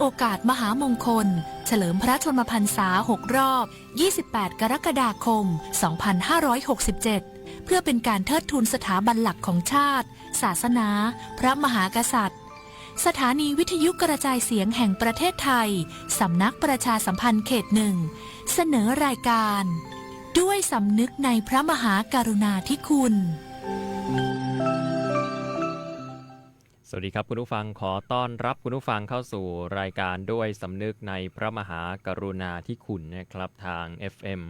โอกาสมหามงคล เฉลิมพระชนมพรรษา 6 รอบ 28 กรกฎาคม 2567 เพื่อเป็นการเทิดทูนสถาบันหลักของชาติ ศาสนา พระมหากษัตริย์ สถานีวิทยุกระจายเสียงแห่งประเทศไทย สำนักประชาสัมพันธ์เขตหนึ่ง เสนอรายการ ด้วยสำนึกในพระมหากรุณาธิคุณ วัสดีครับคุณผู้ฟังขอต้อนรับคุณผู้ฟังเข้าสู่รายการด้วยสำนึกในพระมหากรุณาธิคุณนะครับทาง FM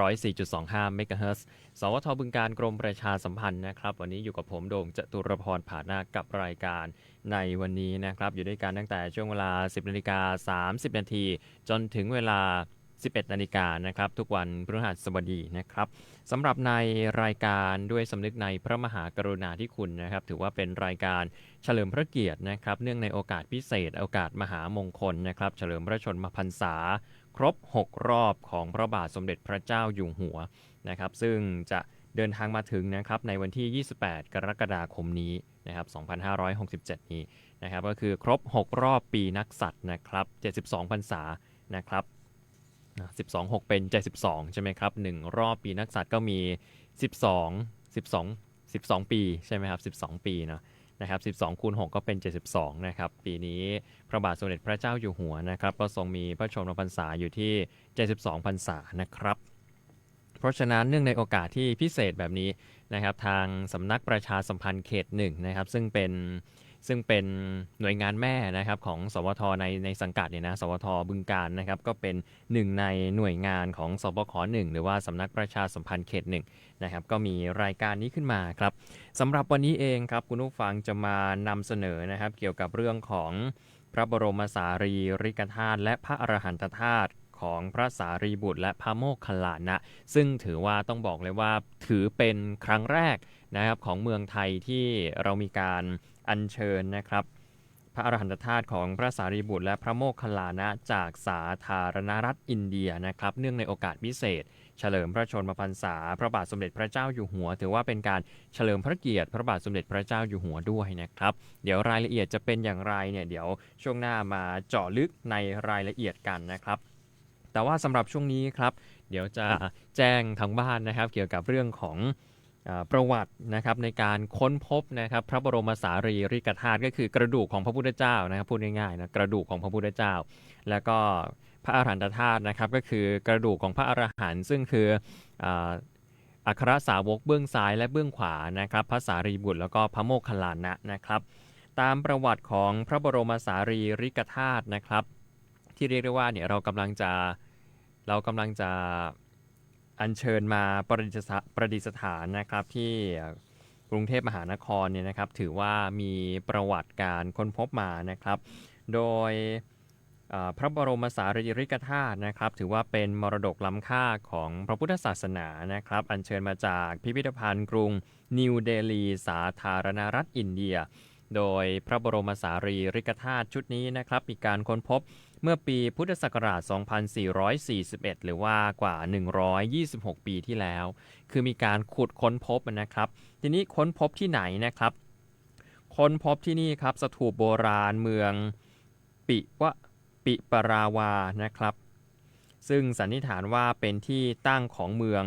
104.25 MHz สวทบึงการกรมประชาสัมพันธ์นะครับ วันนี้อยู่กับผมโด่งจตุรพรผานากับรายการในวันนี้นะครับ อยู่ด้วยกันตั้งแต่ช่วงเวลา 10นาฬิกา30 นาทีจนถึงเวลา 11 นาฬิกานะครับ ทุกวันพฤหัสบดีนะครับสำหรับในรายการด้วยสำนึกในพระมหากรุณาธิคุณนะครับ ถือว่าเป็นรายการเฉลิมพระเกียรตินะครับ เนื่องในโอกาสพิเศษ โอกาสมหามงคลนะครับ เฉลิมพระชนมพรรษา ครบ 6 รอบของพระบาทสมเด็จพระเจ้าอยู่หัวนะครับ ซึ่งจะเดินทางมาถึงนะครับในวันที่ 28 กรกฎาคมนี้นะครับ 2567 นี้นะครับ ก็คือครบ 6 รอบปีนักสัตว์นะครับ 72 พรรษานะครับ 12 6เป็น72ใช่ไหมครับ1รอบปีนักสัตว์ก็มี12 12 12ปีใช่ไหมครับ12ปีเนาะนะครับ12คูณ6ก็เป็น 72 นะครับ ปีนี้พระบาทสมเด็จพระเจ้าอยู่หัวนะครับ ก็ทรงมีพระชนมพรรษาอยู่ที่ 72 พรรษานะครับ เพราะฉะนั้นเนื่องในโอกาสที่พิเศษแบบนี้นะครับ ทางสำนักประชาสัมพันธ์เขตหนึ่งนะครับ ซึ่งเป็น ซึ่งเป็นหน่วยงานแม่นะครับของสวทในในสังกัดเนี่ยนะสวทบึงการนะครับก็เป็นหนึ่งในหน่วยงานของสบคหนึ่งหรือว่าสำนักประชาสัมพันธ์เขตหนึ่งนะครับก็มีรายการนี้ขึ้นมาครับสำหรับวันนี้เองครับคุณผู้ฟังจะมานำเสนอนะครับเกี่ยวกับเรื่องของพระบรมสารีริกธาตุและพระอรหันตธาตุของพระสารีบุตรและพระโมคคัลลานะ ซึ่งถือว่าต้องบอกเลยว่าถือเป็นครั้งแรกนะครับของเมืองไทยที่เรามีการ อัญเชิญนะครับ พระอรหันตธาตุของพระสารีบุตรและพระโมคคัลลานะจากสาธารณรัฐอินเดียนะครับ เนื่องในโอกาสพิเศษ เฉลิมพระชนมพรรษา พระบาทสมเด็จพระเจ้าอยู่หัว ถือว่าเป็นการเฉลิมพระเกียรติ พระบาทสมเด็จพระเจ้าอยู่หัวด้วยนะครับ เดี๋ยวรายละเอียดจะเป็นอย่างไรเนี่ยเดี๋ยวช่วงหน้ามาเจาะลึกในรายละเอียดกันนะครับ แต่ว่าสำหรับช่วงนี้ครับ เดี๋ยวจะแจ้งทางบ้านนะครับ เกี่ยวกับเรื่องของ ประวัตินะครับในการค้นพบนะครับพระบรมสารีริกธาตุก็คือกระดูกของพระพุทธเจ้านะครับพูดง่ายๆนะกระดูกของพระพุทธเจ้า แล้วก็พระอรหันตธาตุนะครับก็คือกระดูกของพระอรหันต์ซึ่งคืออัครสาวกเบื้องซ้ายและเบื้องขวานะครับพระสารีบุตรแล้วก็พระโมคคัลลานะนะครับ ตามประวัติของพระบรมสารีริกธาตุนะครับ ที่เรียกได้ว่าเนี่ยเรากำลังจะเรากำลังจะ อัญเชิญมาประดิษฐานประดิษฐานนะครับที่กรุงเทพมหานครเนี่ยนะครับ ถือว่ามีประวัติการค้นพบมานะครับ โดยพระบรมสารีริกธาตุนะครับ ถือว่าเป็นมรดกล้ำค่าของพระพุทธศาสนานะครับ อัญเชิญมาจากพิพิธภัณฑ์กรุงนิวเดลีสาธารณรัฐอินเดีย โดยพระบรมสารีริกธาตุชุดนี้นะครับ มีการค้นพบ เมื่อปีพุทธศักราช 2441 หรือว่ากว่า 126 ปีที่แล้ว คือมีการขุดค้นพบนะครับ ทีนี้ค้นพบที่ไหนนะครับ ค้นพบที่นี่ครับสถูปโบราณเมืองปิวะปิปราวานะครับ ซึ่งสันนิษฐานว่าเป็นที่ตั้งของเมือง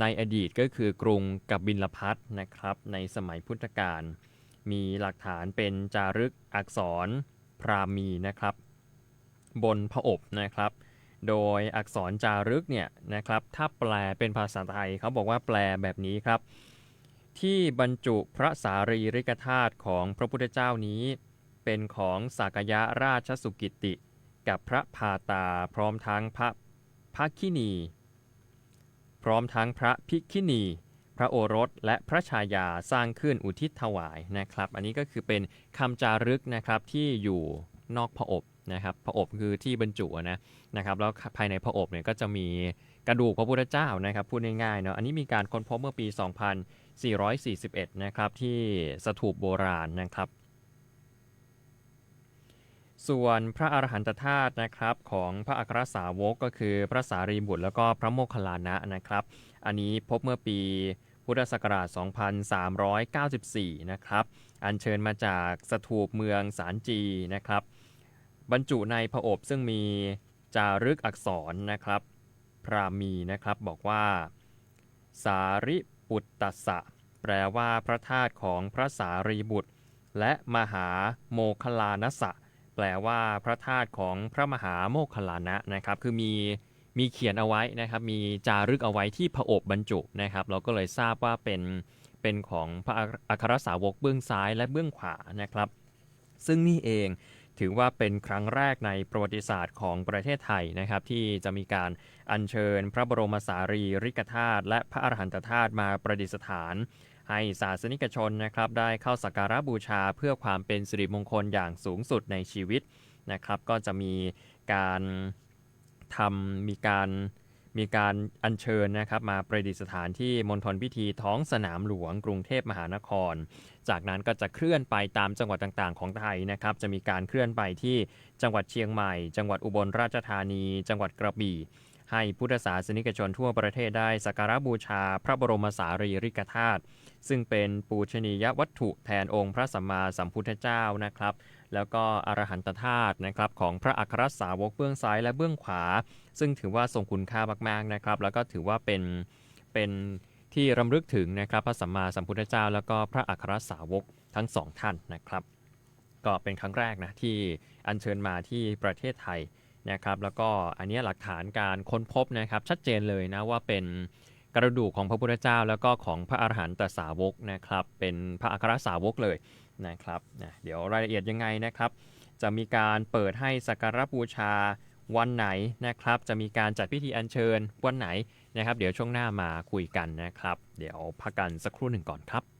ในอดีตก็คือกรุงกับบินลพัทนะครับ ในสมัยพุทธกาลมีหลักฐานเป็นจารึกอักษรพรามีนะครับ บนผอบนะครับ โดยอักษรจารึกเนี่ยนะครับ ถ้าแปลเป็นภาษาไทยเขาบอกว่าแปลแบบนี้ครับ ที่บรรจุพระสารีริกธาตุของพระพุทธเจ้านี้ เป็นของสากยะราชสุกิติ กับพระพาตาพร้อมทั้งพระพักคินีพร้อมทั้งพระพิคินี พระโอรส และพระชายาสร้างขึ้นอุทิศถวายนะครับ อันนี้ก็คือเป็นคำจารึกนะครับที่อยู่นอกพระอบ นะครับพระอบคือที่บรรจุนะนะครับแล้วภายในพระอบเนี่ยก็จะมีกระดูกพระพุทธเจ้านะครับพูดง่ายๆเนาะอันนี้มีการค้นพบเมื่อปี 2441 นะครับที่สถูปโบราณนะครับส่วนพระอรหันตธาตุนะครับของพระอัครสาวกก็คือพระสารีบุตรแล้วก็พระโมคคัลลานะนะครับ อันนี้พบเมื่อปีพุทธศักราช 2394 นะครับ อัญเชิญมาจากสถูปเมืองสารจีนะครับ บรรจุในผอบซึ่งมีจารึกอักษรนะครับ พรามีนะครับบอกว่า สาริปุตตสะ แปลว่าพระธาตุของพระสารีบุตร และมหาโมคลานสะ แปลว่าพระธาตุของพระมหาโมคลลานะนะครับ คือมีมีเขียนเอาไว้นะครับ มีจารึกเอาไว้ที่ผอบบรรจุนะครับ เราก็เลยทราบว่าเป็นเป็นของพระอัครสาวกเบื้องซ้ายและเบื้องขวานะครับ ซึ่งนี่เอง ถือว่าเป็นครั้งแรกในประวัติศาสตร์ของประเทศไทยนะครับ ที่จะมีการอัญเชิญพระบรมสารีริกธาตุและพระอรหันตธาตุมาประดิษฐาน ให้ศาสนิกชนนะครับได้เข้าสักการะบูชาเพื่อความเป็นสิริมงคลอย่างสูงสุดในชีวิตนะครับ ก็จะมีการทำมีการ มีการอัญเชิญนะครับมาประดิษฐานที่มณฑลพิธีท้องสนามหลวงกรุงเทพมหานคร จากนั้นก็จะเคลื่อนไปตามจังหวัดต่างๆ ของไทยนะครับ จะมีการเคลื่อนไปที่จังหวัดเชียงใหม่ จังหวัดอุบลราชธานี จังหวัดกระบี่ ให้พุทธศาสนิกชนทั่วประเทศได้สักการะบูชาพระบรมสารีริกธาตุซึ่งเป็นปูชนียวัตถุแทนองค์พระสัมมาสัมพุทธเจ้านะครับ แล้วก็อรหันตธาตุนะครับของพระอัครสาวกเบื้องซ้ายและเบื้องขวา ซึ่งถือว่าทรงคุณค่ามากๆนะครับ แล้วก็ถือว่าเป็นเป็นที่รำลึกถึงนะครับพระสัมมาสัมพุทธเจ้า แล้วก็พระอัครสาวกทั้งสองท่านนะครับ ก็เป็นครั้งแรกนะที่อัญเชิญมาที่ประเทศไทยนะครับ แล้วก็อันนี้หลักฐานการค้นพบนะครับชัดเจนเลยนะว่าเป็นกระดูกของพระพุทธเจ้า แล้วก็ของพระอรหันตสาวกนะครับเป็นพระอัครสาวกเลย นะครับนะเดี๋ยวรายละเอียดยังไงนะครับ จะมีการเปิดให้สักการบูชาวันไหนนะครับ จะมีการจัดพิธีอัญเชิญวันไหนนะครับ เดี๋ยวช่วงหน้ามาคุยกันนะครับ เดี๋ยวพักกันสักครู่หนึ่งก่อนครับ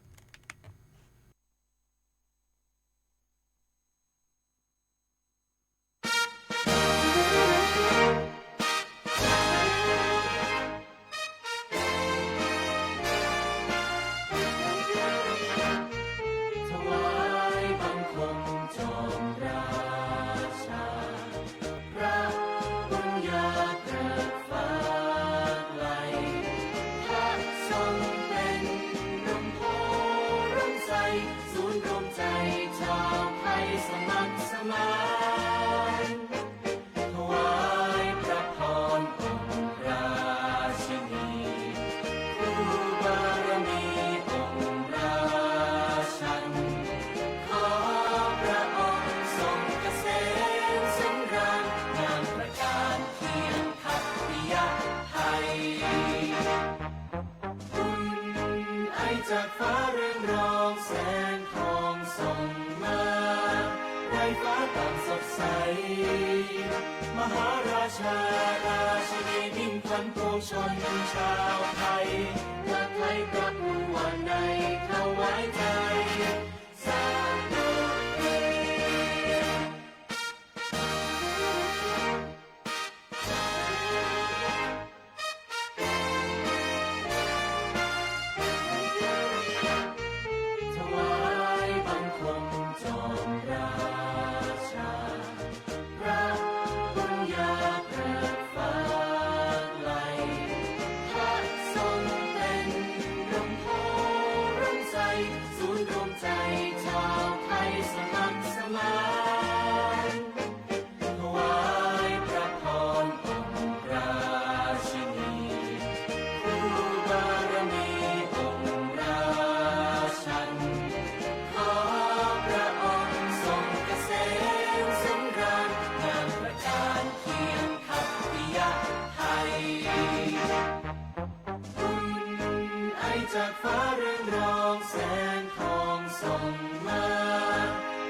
จากฟ้าเรืองรองแสงทองส่องมา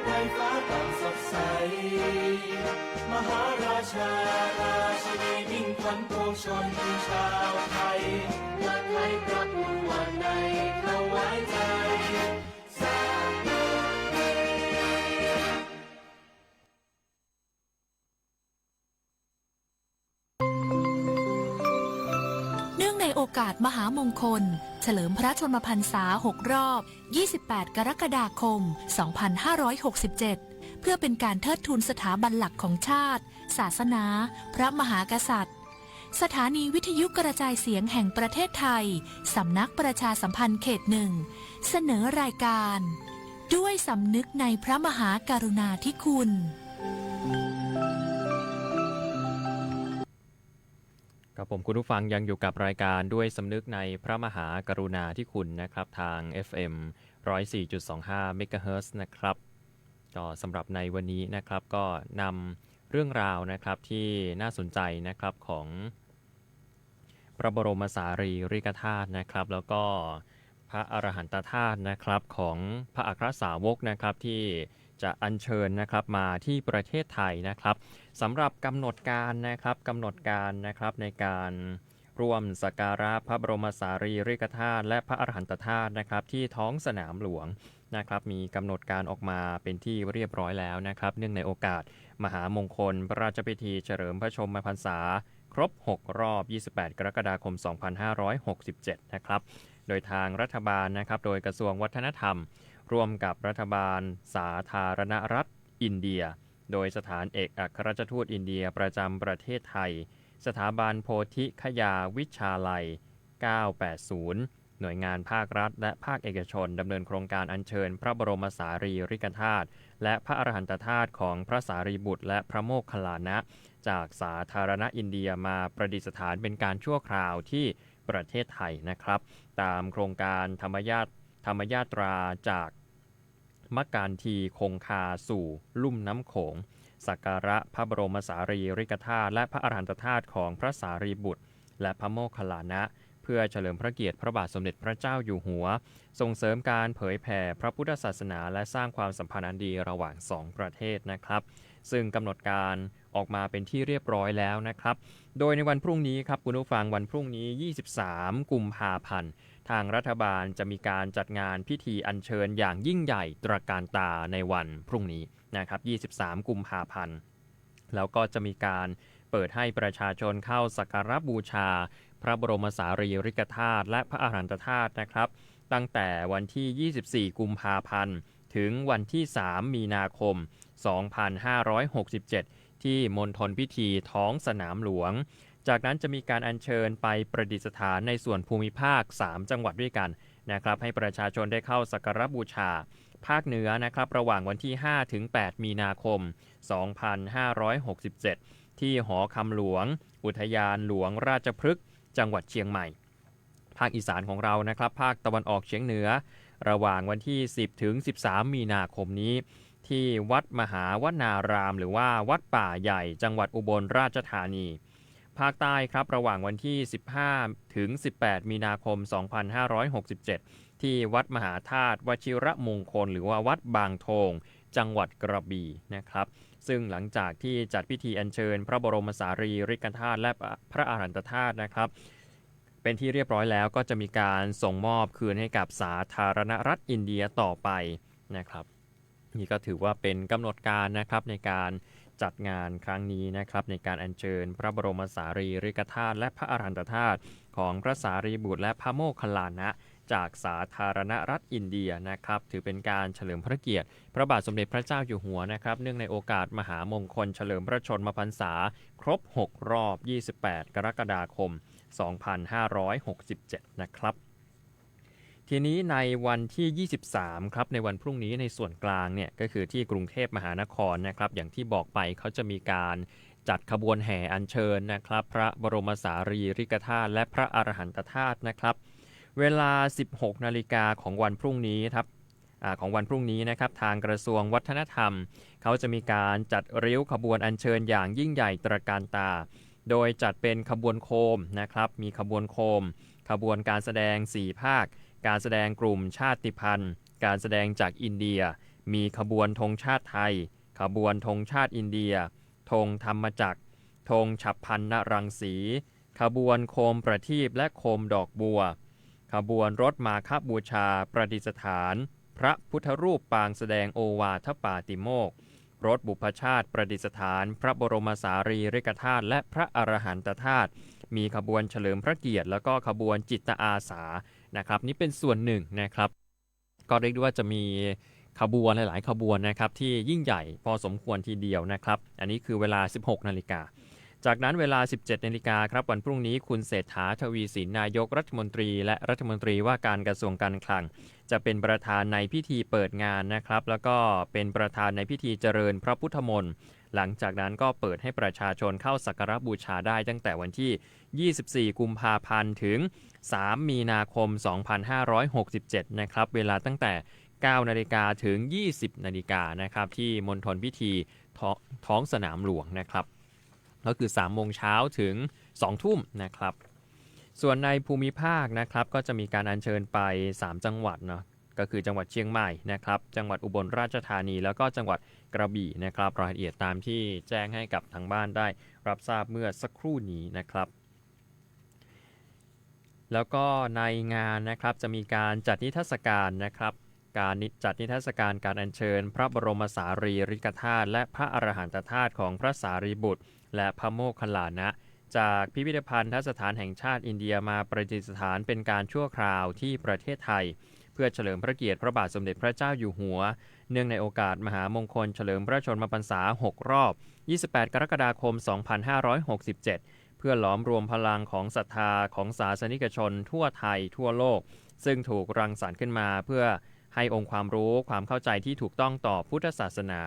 ไร้ฟ้าต่างสดใส มหาราชาราชินีมิ่งขวัญปวงชนชาวไทยเลิศไทยประภู กาสมหามงคล เฉลิมพระชนมพรรษา 6 รอบ 28 กรกฎาคม 2567 เพื่อเป็นการเทิดทูนสถาบันหลักของชาติ ศาสนา พระมหากษัตริย์ สถานีวิทยุกระจายเสียงแห่งประเทศไทย สำนักประชาสัมพันธ์เขตหนึ่ง เสนอรายการ ด้วยสำนึกในพระมหากรุณาธิคุณ กับผมคุณผู้ฟังยังอยู่กับรายการด้วยสำนึกในพระมหากรุณาธิคุณนะครับทาง FM 104.25 MHz นะครับก็สำหรับในวันนี้นะครับก็นำเรื่องราวนะครับที่น่าสนใจนะครับของพระบรมสารีริกธาตุนะครับ แล้วก็พระอรหันตธาตุนะครับของพระอัครสาวกนะครับที่ จะอัญเชิญนะครับมาที่ประเทศไทยนะครับสำหรับกำหนดการนะครับกำหนดการนะครับในการร่วมสักการะพระบรมสารีริกธาตุและพระอรหันตธาตุนะครับที่ท้องสนามหลวงนะครับมีกำหนดการออกมาเป็นที่เรียบร้อยแล้วนะครับ เนื่องในโอกาสมหามงคล พระราชพิธีเฉลิมพระชนมพรรษา ครบ 6 รอบ 28 กรกฎาคม 2567 นะครับ โดยทางรัฐบาลนะครับ โดยกระทรวงวัฒนธรรม ร่วมกับรัฐบาลสาธารณรัฐอินเดีย โดยสถานเอกอัครราชทูตอินเดียประจำประเทศไทย สถาบันโพธิคยาวิชาลัย 980 หน่วยงานภาครัฐ และภาคเอกชนดำเนินโครงการอัญเชิญ พระบรมสารีริกธาตุและพระอรหันตธาตุของพระสารีบุตร และพระโมคคัลลานะ จากสาธารณอินเดียมาประดิษฐานเป็นการชั่วคราวที่ประเทศไทยนะครับ ตามโครงการธรรมญาตธรรมญาตราจาก มกการทีคงคาสู่ ลุ่มน้ำโขงสักการะพระบรมสารีริกธาตุและพระอรหันตธาตุของพระสารีบุตร และพระโมคคัลลานะ เพื่อเฉลิมพระเกียรติพระบาทสมเด็จพระเจ้าอยู่หัว ส่งเสริมการเผยแผ่พระพุทธศาสนาและสร้างความสัมพันธ์อันดีระหว่างสองประเทศนะครับ ซึ่งกำหนดการออกมาเป็นที่เรียบร้อยแล้วนะครับ โดยในวันพรุ่งนี้ครับคุณผู้ฟังวันพรุ่งนี้ 23 กุมภาพันธ์ ทางรัฐบาลจะมีการจัดงานพิธีอัญเชิญอย่างยิ่งใหญ่ตระการตาในวันพรุ่งนี้นะครับ 23 กุมภาพันธ์ แล้วก็จะมีการเปิดให้ประชาชนเข้าสักการะบูชา พระบรมสารีริกธาตุและพระอรหันตธาตุนะครับ ตั้งแต่วันที่ 24 กุมภาพันธ์ ถึงวันที่ 3 มีนาคม 2567 ที่มณฑลพิธีท้องสนามหลวง จากนั้นจะมีการอัญเชิญไปประดิษฐานในส่วนภูมิภาค 3 จังหวัดด้วยกันนะครับให้ประชาชนได้เข้าสักการบูชา ภาคเหนือนะครับระหว่างวันที่ 5 ถึง 8 มีนาคม 2567 ที่หอคำหลวง อุทยานหลวงราชพฤกษ์จังหวัดเชียงใหม่ ภาคอีสานของเรานะครับ ภาคตะวันออกเฉียงเหนือ ระหว่างวันที่ 10 ถึง 13 มีนาคมนี้ ที่วัดมหาวนาราม หรือว่าวัดป่าใหญ่ จังหวัดอุบลราชธานี ภาคใต้ครับ ระหว่างวันที่ 15 ถึง 18 มีนาคม 2567 ที่วัดมหาธาตุวชิระมงคล หรือว่าวัดบางโทง จังหวัดกระบี่นะครับ ซึ่งหลังจากที่จัดพิธีอัญเชิญ พระบรมสารีริกธาตุและพระอรหันตธาตุนะครับเป็นที่เรียบร้อยแล้วก็จะมีการส่งมอบคืนให้กับสาธารณรัฐอินเดียต่อไปนะครับ นี่ก็ถือว่าเป็นกำหนดการนะครับในการ จัดงานครั้งนี้นะครับในการอัญเชิญพระบรมสารีริกธาตุและพระอรหันตธาตุของพระสารีบุตรและพระโมคคัลลานะจากสาธารณรัฐอินเดียนะครับถือเป็นการเฉลิมพระเกียรติ พระบาทสมเด็จพระเจ้าอยู่หัวนะครับเนื่องในโอกาสมหามงคลเฉลิมพระชนมพรรษา ครบ 6 รอบ 28 กรกฎาคม 2567 นะครับ ทีนี้ในวันที่ 23 ครับ ในวันพรุ่งนี้ในส่วนกลางเนี่ยก็คือที่กรุงเทพมหานครนะครับ อย่างที่บอกไปเขาจะมีการจัดขบวนแห่อัญเชิญนะครับ พระบรมสารีริกธาตุและพระอรหันตธาตุนะครับ เวลา 16 นาฬิกาของวันพรุ่งนี้ครับอของวันพรุ่งนี้นะครับทางกระทรวงวัฒนธรรม เขาจะมีการจัดริ้วขบวนอัญเชิญอย่างยิ่งใหญ่ตระการตา โดยจัดเป็นขบวนโคมนะครับ มีขบวนโคม ขบวนการแสดง 4 ภาค การแสดงกลุ่มชาติพันธุ์ การแสดงจากอินเดีย มีขบวนธงชาติไทย ขบวนธงชาติอินเดีย ธงธรรมจักร ธงฉับพันนรังสี ขบวนโคมประทีปและโคมดอกบัว ขบวนรถมาคบูชาประดิษฐาน พระพุทธรูปปางแสดงโอวาทปาติโมกรถบุพชาติประดิษฐาน พระบรมสารีริกธาตุและพระอรหันตธาตุมีขบวนเฉลิมพระเกียรติ แล้วก็ขบวนจิตอาสา นะครับนี่เป็นส่วนหนึ่งนะครับ ก็เรียกได้ว่าจะมีขบวนหลาย ๆ ขบวนนะครับที่ยิ่งใหญ่พอสมควรทีเดียวนะครับ อันนี้คือเวลา 16 นาฬิกา จากนั้นเวลา 17 นาฬิกาครับวันพรุ่งนี้คุณเศรษฐาทวีสินนายกรัฐมนตรี และรัฐมนตรีว่าการกระทรวงการคลัง จะเป็นประธานในพิธีเปิดงานนะครับ แล้วก็เป็นประธานในพิธีเจริญพระพุทธมนต์ หลังจากนั้นก็เปิดให้ประชาชนเข้าสักการบูชาได้ตั้งแต่วันที่ 24 กุมภาพันธ์ถึง 3 มีนาคม 2567 นะครับ เวลาตั้งแต่ 9 นาฬิกาถึง 20 นาฬิกานะครับ ที่มณฑลพิธีท้องท้องสนามหลวงนะครับ ก็คือ 3 โมงเช้าถึง 2 ทุ่มนะครับ ส่วนในภูมิภาคนะครับ ก็จะมีการอัญเชิญไป 3 จังหวัดเนาะ ก็คือจังหวัดเชียงใหม่นะครับ จังหวัดอุบลราชธานี แล้วก็จังหวัดกระบี่นะครับ รายละเอียดตามที่แจ้งให้กับทางบ้านได้รับทราบเมื่อสักครู่นี้นะครับ แล้วก็ในงานนะครับจะมีการจัดนิทรรศการนะครับ การนิจัดนิทรรศการการอัญเชิญ พระบรมสารีริกธาตุและพระอรหันตธาตุของพระสารีบุตร และพระโมคคัลลานะจากพิพิธภัณฑ์สถานแห่งชาติอินเดียมาประดิษฐานเป็นการชั่วคราวที่ประเทศไทย พื่อเฉลิมพระเกียรติพระบาทสมเด็จพระเจ้าอยู่หัว เนื่องในโอกาสมหามงคลเฉลิมพระชนมพรรษา 6 รอบ 28 กรกฎาคม 2567 เพื่อหลอมรวมพลังของศรัทธาของศาสนิกชนทั่วไทยทั่วโลก ซึ่งถูกรังสรรค์ขึ้นมาเพื่อให้องค์ความรู้ความเข้าใจที่ถูกต้องต่อพุทธศาสนา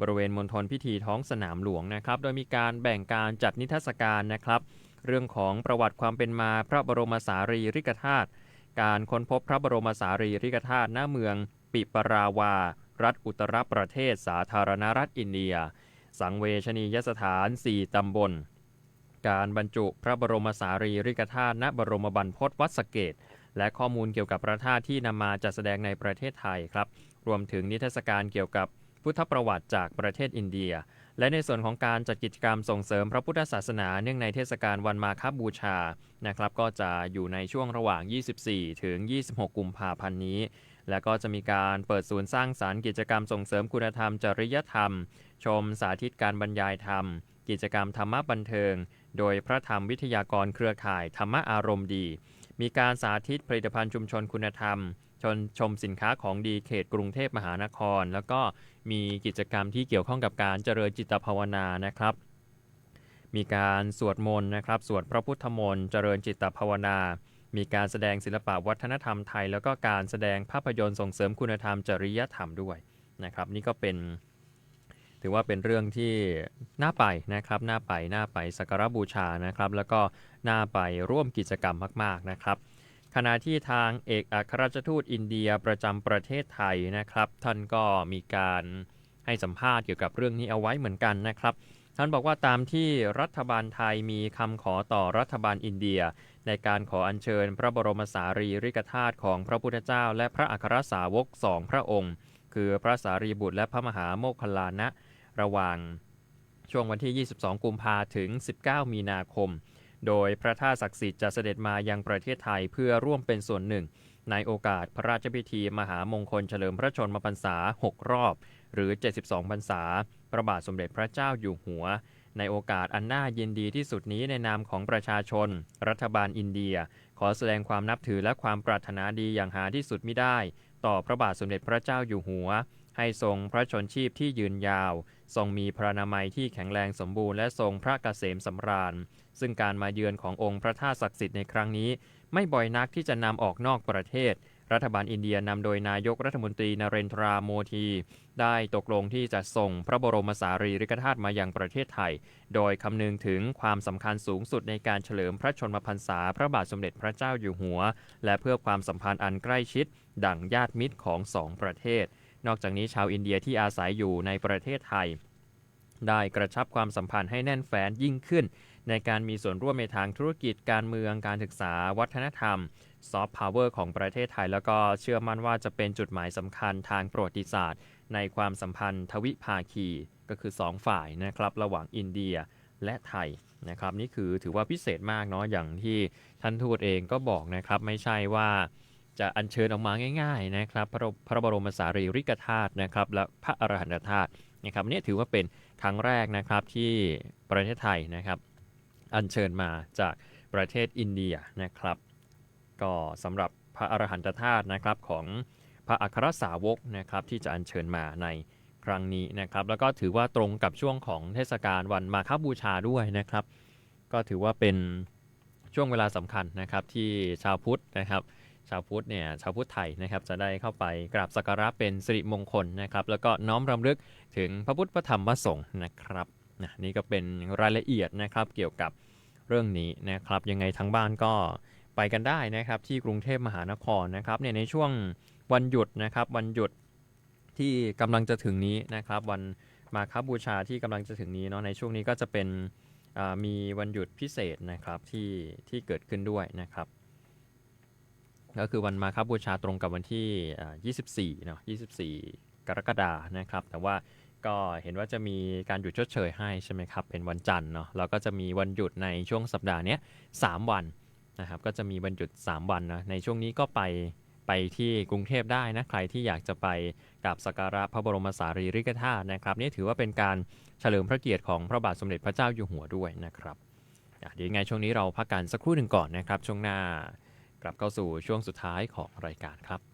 บริเวณมณฑลพิธีท้องสนามหลวงนะครับ โดยมีการแบ่งการจัดนิทรรศการนะครับ เรื่องของประวัติความเป็นมาพระบรมสารีริกธาตุ การค้นพบพระบรมสารีริกธาตุหน้าเมือง ปิปราวา รัฐอุตรประเทศสาธารณรัฐอินเดีย สังเวชนียสถาน 4 ตำบล การบรรจุพระบรมสารีริกธาตุณบรมบรรพตวัดสเกต และข้อมูลเกี่ยวกับพระธาตุที่นำมาจัดแสดงในประเทศไทยครับ รวมถึงนิทรรศการเกี่ยวกับพุทธประวัติจากประเทศอินเดีย และในส่วนของการจัดกิจกรรมส่งเสริมพระพุทธศาสนาเนื่องในเทศกาลวันมาคบูชานะครับก็จะอยู่ในช่วงระหว่าง 24 ถึง 26 กุมภาพันธ์นี้ และก็จะมีการเปิดศูนย์สร้างสารรค์กิจกรรมส่งเสริมคุณธรรมจริยธรรม ชมสาธิตการบรรยายธรรม กิจกรรมธรรมบันเทิง โดยพระธรรมวิทยากรเครือข่ายธรรมอารมณ์ดี มีการสาธิตผลิตภัณฑ์ชุมชนคุณธรรมชนชมสินค้าของดีเขตกรุงเทพมหานคร แล้วก็ มีกิจกรรมที่เกี่ยวข้องกับการเจริญจิตภาวนานะครับ มีการสวดมนต์นะครับ สวดพระพุทธมนต์เจริญจิตภาวนา มีการแสดงศิลปะวัฒนธรรมไทย แล้วก็การแสดงภาพยนตร์ส่งเสริมคุณธรรมจริยธรรมด้วยนะครับ นี่ก็เป็น ถือว่าเป็นเรื่องที่น่าไปนะครับน่าไปน่าไปสักการบูชานะครับ แล้วก็น่าไปร่วมกิจกรรมมาก ๆนะครับ ขณะที่ทางเอกอัครราชทูตอินเดียประจำประเทศไทยนะครับ ท่านก็มีการให้สัมภาษณ์เกี่ยวกับเรื่องนี้เอาไว้เหมือนกันนะครับ ท่านบอกว่าตามที่รัฐบาลไทยมีคำขอต่อรัฐบาลอินเดีย ในการขออัญเชิญพระบรมสารีริกธาตุของพระพุทธเจ้า และพระอัครสาวกสองพระองค์ คือพระสารีบุตรและพระมหาโมคคัลลานะ ระหว่างช่วงวันที่ 22 กุมภาถึง 19 มีนาคม โดยพระธาตุศักดิ์สิทธิ์จะเสด็จมายังประเทศไทยเพื่อร่วมเป็นส่วนหนึ่ง ในโอกาสพระราชพิธีมหามงคลเฉลิมพระชนมพรรษา 6 รอบ หรือ 72 พรรษา พระบาทสมเด็จพระเจ้าอยู่หัว ในโอกาสอันน่ายินดีที่สุดนี้ในนามของประชาชน รัฐบาลอินเดีย ขอแสดงความนับถือและความปรารถนาดีอย่างหาที่สุดมิได้ ต่อพระบาทสมเด็จพระเจ้าอยู่หัว ให้ทรงพระชนชีพที่ยืนยาว ทรงมีพระนามัยที่แข็งแรงสมบูรณ์และทรงพระเกษมสำราญ ซึ่งการมาเยือนขององค์พระธาตุศักดิ์สิทธิ์ในครั้งนี้ ไม่บ่อยนักที่จะนำออกนอกประเทศ รัฐบาลอินเดียนำโดยนายกรัฐมนตรีนเรนทราโมที ได้ตกลงที่จะส่งพระบรมสารีริกธาตุมายังประเทศไทย โดยคำนึงถึงความสำคัญสูงสุดในการเฉลิมพระชนมพรรษาพระบาทสมเด็จพระเจ้าอยู่หัว และเพื่อความสัมพันธ์อันใกล้ชิด ดั่งญาติมิตรของสองประเทศ นอกจากนี้ชาวอินเดียที่อาศัยอยู่ในประเทศไทยได้กระชับความสัมพันธ์ให้แน่นแฟ้นยิ่งขึ้น ในการมีส่วนร่วมในทางธุรกิจการเมืองการศึกษาวัฒนธรรมซอฟต์พาวเวอร์ของประเทศไทย แล้วก็เชื่อมั่นว่าจะเป็นจุดหมายสำคัญทางประวัติศาสตร์ ในความสัมพันธ์ทวิภาคีก็คือ 2 ฝ่ายนะครับระหว่างอินเดียและไทยนะครับนี่คือถือว่าพิเศษมากเนาะอย่างที่ท่านทูตเองก็บอกนะครับ ไม่ใช่ว่าจะอัญเชิญออกมาง่ายๆนะครับพระพระบรมสารีริกธาตุนะครับและพระอรหันตธาตุนะครับนี่ถือว่าเป็นครั้งแรกนะครับที่ประเทศไทยนะครับ อัญเชิญมาจากประเทศอินเดียนะครับ ก็สำหรับพระอรหันตธาตุนะครับของพระอัครสาวกนะครับที่จะอัญเชิญมาในครั้งนี้นะครับ แล้วก็ถือว่าตรงกับช่วงของเทศกาลวันมาฆบูชาด้วยนะครับ ก็ถือว่าเป็นช่วงเวลาสำคัญนะครับที่ชาวพุทธนะครับชาวพุทธเนี่ยชาวพุทธไทยนะครับจะได้เข้าไปกราบสักการะเป็นสิริมงคลนะครับ แล้วก็น้อมรำลึกถึงพระพุทธพระธรรมพระสงฆ์นะครับ นะนี่ก็เป็นรายละเอียดนะครับเกี่ยวกับเรื่องนี้นะครับยังไงทั้งบ้านก็ไปกันได้นะครับที่กรุงเทพมหานครนะครับเนี่ยในช่วงวันหยุดนะครับวันหยุดที่กำลังจะถึงนี้นะครับวันมาคบูชาที่กำลังจะถึงนี้เนาะในช่วงนี้ก็จะเป็นมีวันหยุดพิเศษนะครับที่ที่เกิดขึ้นด้วยนะครับ ก็คือวันมาคบูชาตรงกับวันที่ 24เนาะ24 กรกฎานะครับ แต่ว่า ก็เห็นว่าจะมีการหยุดชดเชยให้ใช่ไหมครับ เป็นวันจันทร์เนาะแล้วก็จะมีวันหยุดในช่วงสัปดาห์นี้ย3วันนะครับก็จะมีวันหยุด 3 วันนะในช่วงนี้ก็ไปไปที่กรุงเทพได้นะใครที่อยากจะไปกราบสักการะพระบรมสารีริกธาตุนะครับนี่ถือว่าเป็นการเฉลิมพระเกียรติของพระบาทสมเด็จพระเจ้าอยู่หัวด้วยนะครับเดี๋ยวยังไงช่วงนี้เราพักกันสักครู่หนึ่งก่อนนะครับ ช่วงหน้ากลับเข้าสู่ช่วงสุดท้ายของรายการครับ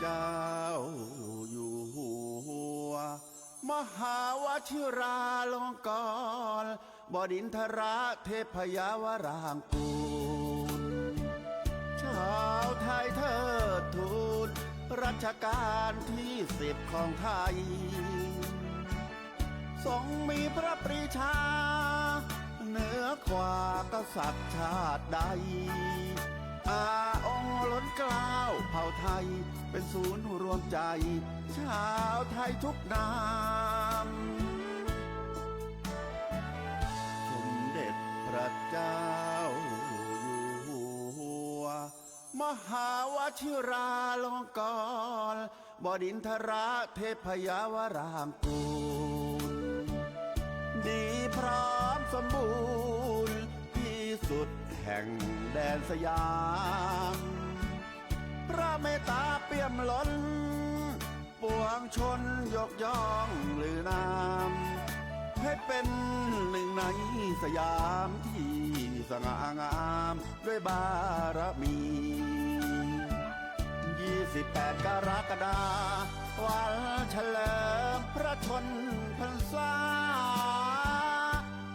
เจ้าอยู่หัว มหาวชิราลงกรบดินทราเทพยาวรางกูลชาวไทยเทิดทูนรัชกาลที่สิบของไทย ทรงมีพระปรีชา เหนือกว่ากษัตริย์ชาติใดอา ล้นกล้าวเผ่าไทย เป็นศูนย์รวมใจ ชาวไทยทุกนามสมเด็จพระเจ้าอยู่หัว มหาวชิราลงกรณ์บดินทราเทพยาวรางกูล ดีพร้อมสมบูรณ์ที่สุดแห่งแดนสยาม ระเมตตาเปี่ยมล้น ปวงชนยกย่องลือนามให้เป็นหนึ่งในสยามที่สง่างาม ด้วยบารมี 28 กรกฎาคมวันเฉลิมพระชนพรรษา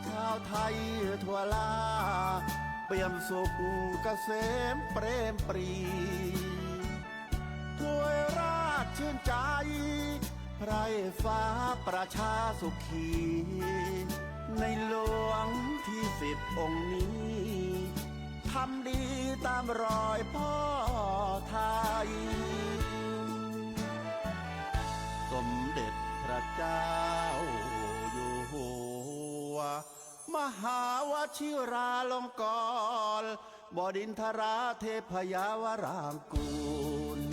ชาวไทยทั่วลา เปี่ยมสุขเกษมเปรมปรี ถวยราชชื่นใจ ไรฟ้าประชาสุขี ในหลวงที่สิบองค์นี้ทำดีตามรอยพ่อไทย สมเด็จพระเจ้าอยู่หัว มหาวชิราลงกรบดินทราเทพยาวรางกูล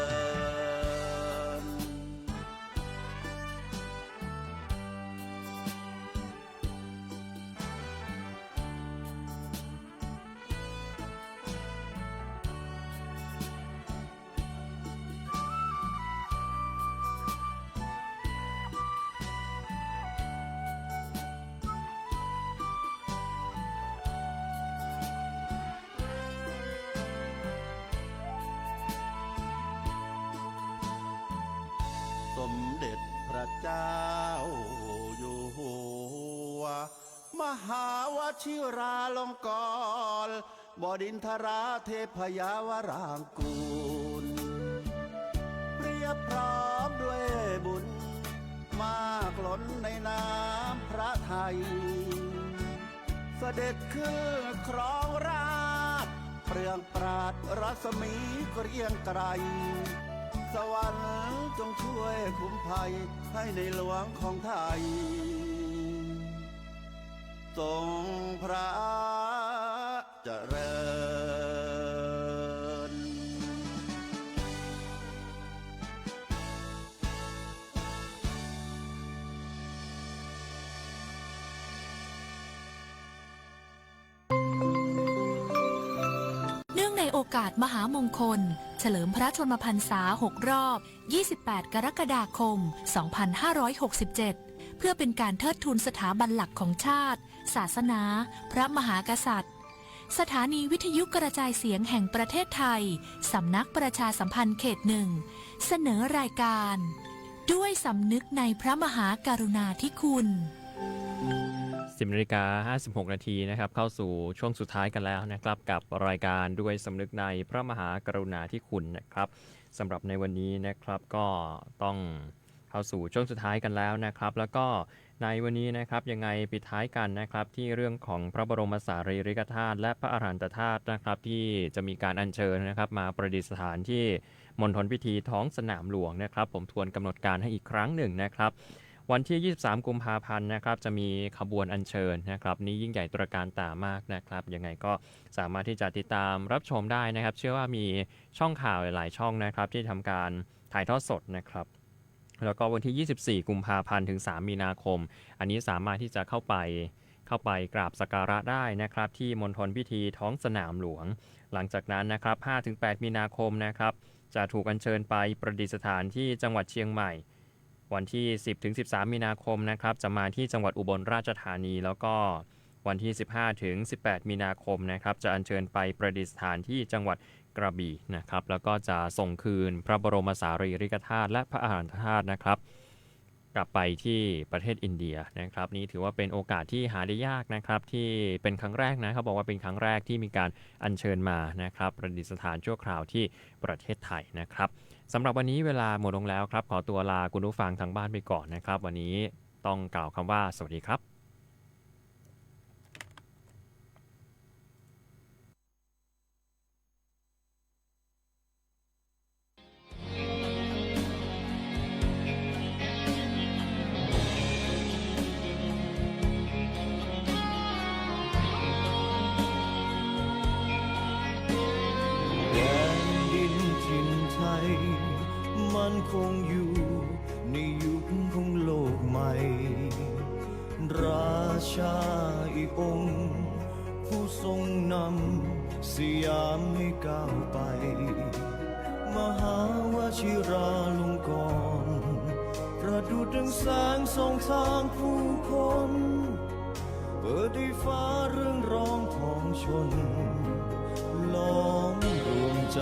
ระเจ้าอยู่หัว มหาวชิราลงกรณ์บดินทราเทพยาวรางกูล เปรียบพร้อมด้วยบุญ มากล้นในน้ำพระไทย เสด็จขึ้นครองราชเปลืองปราดรัศมีเกรียงไกรสวรรค์ วยคุ้มภัยให้ในหลวงของไทยทรงพระเจริญ กาสมหามงคล เฉลิมพระชนมพรรษา 6 รอบ 28 กรกฎาคม 2567 เพื่อเป็นการเทิดทูนสถาบันหลักของชาติ ศาสนา พระมหากษัตริย์ สถานีวิทยุกระจายเสียงแห่งประเทศไทย สำนักประชาสัมพันธ์เขตหนึ่ง เสนอรายการ ด้วยสำนึกในพระมหากรุณาธิคุณ 10นาฬิกา56 นาทีนะครับเข้าสู่ช่วงสุดท้ายกันแล้วนะครับ กับรายการด้วยสำนึกในพระมหากรุณาธิคุณนะครับสำหรับในวันนี้นะครับก็ต้องเข้าสู่ช่วงสุดท้ายกันแล้วนะครับ แล้วก็ในวันนี้นะครับยังไงปิดท้ายกันนะครับที่เรื่องของพระบรมสารีริกธาตุและพระอรหันตธาตุนะครับที่จะมีการอัญเชิญนะครับ มาประดิษฐานที่มณฑลพิธีท้องสนามหลวงนะครับ ผมทวนกำหนดการให้อีกครั้งหนึ่งนะครับ วันที่ 23 กุมภาพันธ์นะครับจะมีขบวนอัญเชิญนะครับนี้ยิ่งใหญ่ตระการตามากนะครับยังไงก็สามารถที่จะติดตามรับชมได้นะครับ เชื่อว่ามีช่องข่าวหลายช่องนะครับที่ทำการถ่ายทอดสดนะครับแล้วก็วันที่ 24 กุมภาพันธ์ถึง 3 มีนาคม อันนี้สามารถที่จะเข้าไปเข้าไปกราบสักการะได้นะครับ ที่มณฑลพิธีท้องสนามหลวง หลังจากนั้นนะครับ 5-8 มีนาคมนะครับ จะถูกอัญเชิญไปประดิษฐานที่จังหวัดเชียงใหม่ วันที่ 10ถึง13 มีนาคมนะครับจะมาที่จังหวัดอุบลราชธานี แล้วก็วันที่ 15ถึง18 มีนาคมนะครับจะอัญเชิญไปประดิษฐานที่จังหวัดกระบี่นะครับแล้วก็จะส่งคืนพระบรมสารีริกธาตุและพระอาหารธาตุนะครับ กลับไปที่ประเทศอินเดียนะครับ นี่ถือว่าเป็นโอกาสที่หาได้ยากนะครับ ที่เป็นครั้งแรกนะเขาบอกว่าเป็นครั้งแรกที่มีการอัญเชิญมานะครับ ประดิษฐานชั่วคราวที่ประเทศไทยนะครับ สำหรับวันนี้เวลาหมดลงแล้วครับ ขอตัวลาคุณผู้ฟังทางบ้านไปก่อนนะครับ วันนี้ต้องกล่าวคำว่าสวัสดีครับ งอยู่ ในยุคของโลกใหม่ ราชาอีกองค์ ผู้ทรงนำสยามให้ก้าวไป มหาวชิราลงกรณ์ประดุจดังแสงส่องทางผู้คนเปิดให้ฟ้าเรื่องร้องของชนล้อมรวมใจ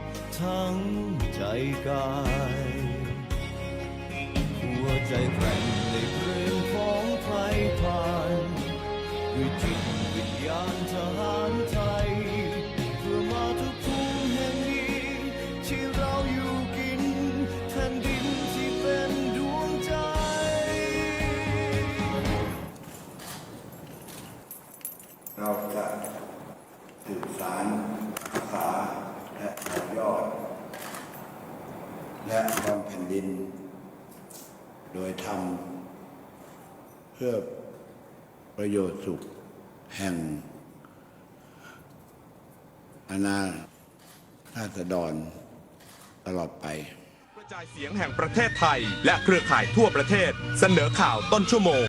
ทั้งใจกาย หัวใจแกร่งในเพลงของไทยพานด้วยจิตวิญญาณทหาร และบำแผ่นดิน โดยธรรม เพื่อประโยชน์สุขแห่ง อาณาราษฎรตลอดไปกระจายเสียงแห่งประเทศไทย และเครือข่ายทั่วประเทศเสนอข่าวต้นชั่วโมง